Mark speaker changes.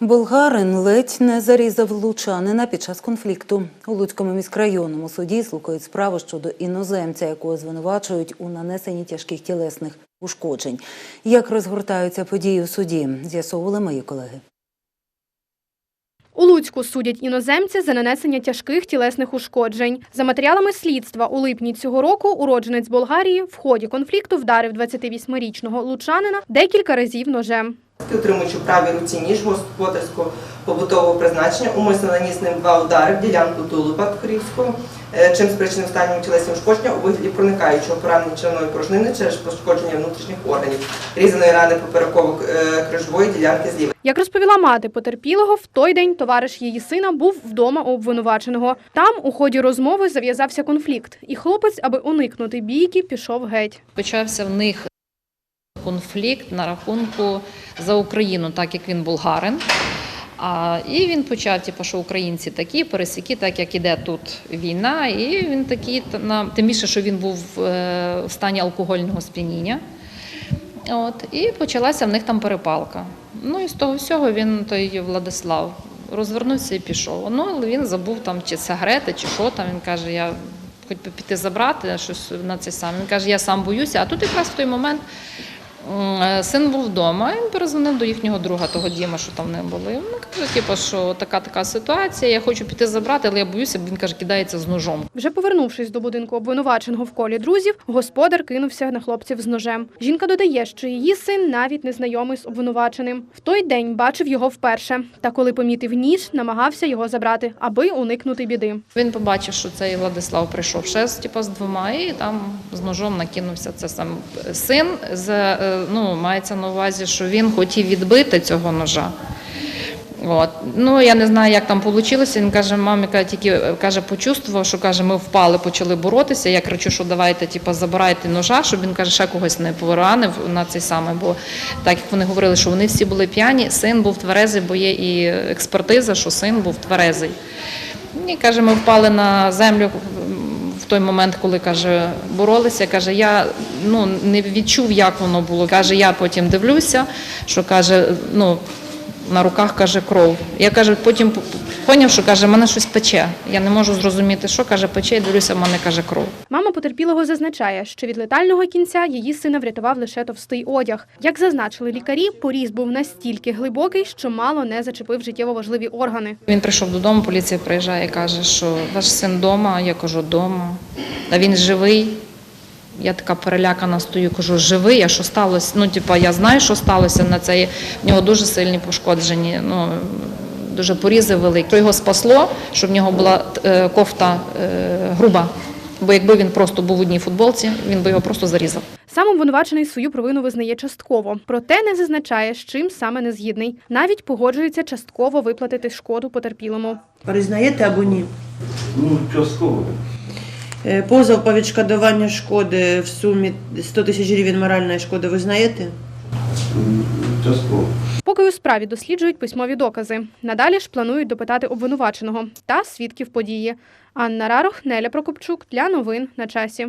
Speaker 1: Болгарин ледь не зарізав лучанина під час конфлікту. У Луцькому міськрайонному суді слухають справу щодо іноземця, якого звинувачують у нанесенні тяжких тілесних ушкоджень. Як розгортаються події у суді, з'ясовували мої колеги.
Speaker 2: У Луцьку судять іноземця за нанесення тяжких тілесних ушкоджень. За матеріалами слідства у липні цього року уродженець Болгарії в ході конфлікту вдарив 28-річного лучанина декілька разів ножем.
Speaker 3: Утримуючи в правій руці ніж господарського побутового призначення, умисно наніс ним два удари в ділянку тулуба корівського, е, чим спричинив станнім тілесні ушкодження у вигляді проникаючого поранення черевної порожнини через пошкодження внутрішніх органів, різаної рани попереково-крижової ділянки зліва.
Speaker 2: Як розповіла мати потерпілого, в той день товариш її сина був вдома у обвинуваченого. Там у ході розмови зав'язався конфлікт, і хлопець, аби уникнути бійки, пішов геть.
Speaker 4: Почався в них конфлікт на рахунку за Україну, так як він болгарин. А, і він почав, типу, що українці такі, пересіки, так як іде тут війна, і він такий, тим більше, що він був е, в стані алкогольного сп'яніння. От, і почалася в них там перепалка. Ну і з того всього він, той Владислав, розвернувся і пішов. Ну, але він забув там чи сигарети, чи що там. Він каже, я хоч би піти забрати щось на це саме. Він каже, я сам боюся. А тут якраз в той момент син був вдома, він перезвонив до їхнього друга, того Діма, що там не було. І каже, типу, що така така ситуація, я хочу піти забрати, але я боюся, бо він каже, кидається з ножом.
Speaker 2: Вже повернувшись до будинку обвинуваченого в колі друзів, господар кинувся на хлопців з ножем. Жінка додає, що її син навіть не знайомий з обвинуваченим. В той день бачив його вперше. Та коли помітив ніж, намагався його забрати, аби уникнути біди.
Speaker 4: Він побачив, що цей Владислав прийшов ще з, типу, з двома, і там з ножом накинувся. Це сам син з, е, ну, мається на увазі, що він хотів відбити цього ножа. От. Ну, я не знаю, як там вийшло. Він каже, мамі каже, тільки е, каже, почувствував, що каже, ми впали, почали боротися. Я кричу, що давайте, типу, забирайте ножа, щоб він каже, ще когось не поранив на цей самий. Бо так як вони говорили, що вони всі були п'яні, син був тверезий, бо є і експертиза, що син був тверезий. І каже, ми впали на землю в той момент, коли каже, боролися. Каже, я ну не відчув, як воно було. Каже, я потім дивлюся, що каже, ну. На руках каже кров. Я каже, потім поняв, що каже, мене щось пече. Я не можу зрозуміти, що каже, пече, і дивлюся, в мене каже кров.
Speaker 2: Мама потерпілого зазначає, що від летального кінця її сина врятував лише товстий одяг. Як зазначили лікарі, поріз був настільки глибокий, що мало не зачепив життєво важливі органи.
Speaker 4: Він прийшов додому, поліція приїжджає і каже, що ваш син вдома. Я кажу, вдома. А він живий. Я така перелякана стою, кажу, живий, а що сталося? Ну, типа, я знаю, що сталося на цей. В нього дуже сильні пошкоджені, ну, дуже порізи великі. Що його спасло, що в нього була е, кофта е, груба. Бо якби він просто був в одній футболці, він би його просто зарізав.
Speaker 2: Сам обвинувачений свою провину визнає частково, проте не зазначає, з чим саме не згідний. Навіть погоджується частково виплатити шкоду потерпілому.
Speaker 5: Признаєте або ні?
Speaker 6: Ну, частково.
Speaker 5: Е, Позов по відшкодуванню шкоди в сумі 100 тисяч гривень моральної шкоди ви знаєте?
Speaker 6: Частково.
Speaker 2: Поки у справі досліджують письмові докази. Надалі ж планують допитати обвинуваченого та свідків події. Анна Рарох, Неля Прокопчук для новин на часі.